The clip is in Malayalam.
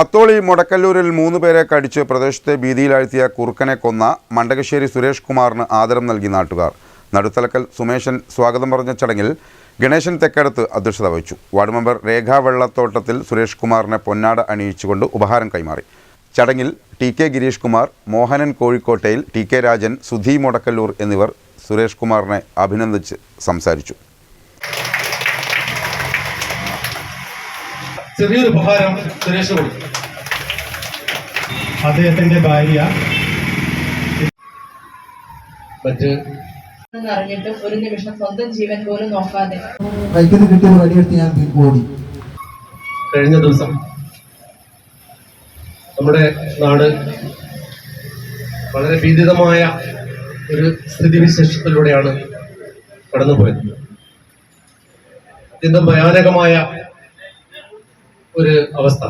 അത്തോളി മുടക്കല്ലൂരിൽ മൂന്ന് പേരെ കടിച്ച് പ്രദേശത്തെ ഭീതിയിലാഴ്ത്തിയ കുറുക്കനെ കൊന്ന മണ്ടകശ്ശേരി സുരേഷ് കുമാറിന് ആദരം നൽകി നാട്ടുകാർ. നടുത്തലക്കൽ സുമേഷൻ സ്വാഗതം പറഞ്ഞ ചടങ്ങിൽ ഗണേശൻ തെക്കടുത്ത് അധ്യക്ഷത വഹിച്ചു. വാർഡ് മെമ്പർ രേഖാ വെള്ളത്തോട്ടത്തിൽ സുരേഷ് കുമാറിനെ പൊന്നാട അണിയിച്ചുകൊണ്ട് ഉപഹാരം കൈമാറി. ചടങ്ങിൽ ടി കെ ഗിരീഷ് കുമാർ മോഹനൻ കോഴിക്കോട്ടയിൽ ടി കെ രാജൻ സുധി മുടക്കല്ലൂർ എന്നിവർ സുരേഷ് കുമാറിനെ അഭിനന്ദിച്ച് സംസാരിച്ചു. ചെറിയൊരു ഉപഹാരം സുരേഷ് കൊടുത്തു. അദ്ദേഹത്തിന്റെ ഭാര്യ. മറ്റ് അറിഞ്ഞിട്ടും ഒരു നിമിഷം സ്വന്തം ജീവൻ പോലും നോക്കാതെ. ബൈക്കിൽ നിന്ന് കിട്ടിയ വടിയെടുത്ത് ഞാൻ ഓടി. കഴിഞ്ഞ ദിവസം നമ്മുടെ നാട് വളരെ ഭീതിതമായ ഒരു സ്ഥിതിവിശേഷത്തിലൂടെയാണ് കടന്നുപോയത്. അത്യന്തം ഭയാനകമായ ഒരു അവസ്ഥ.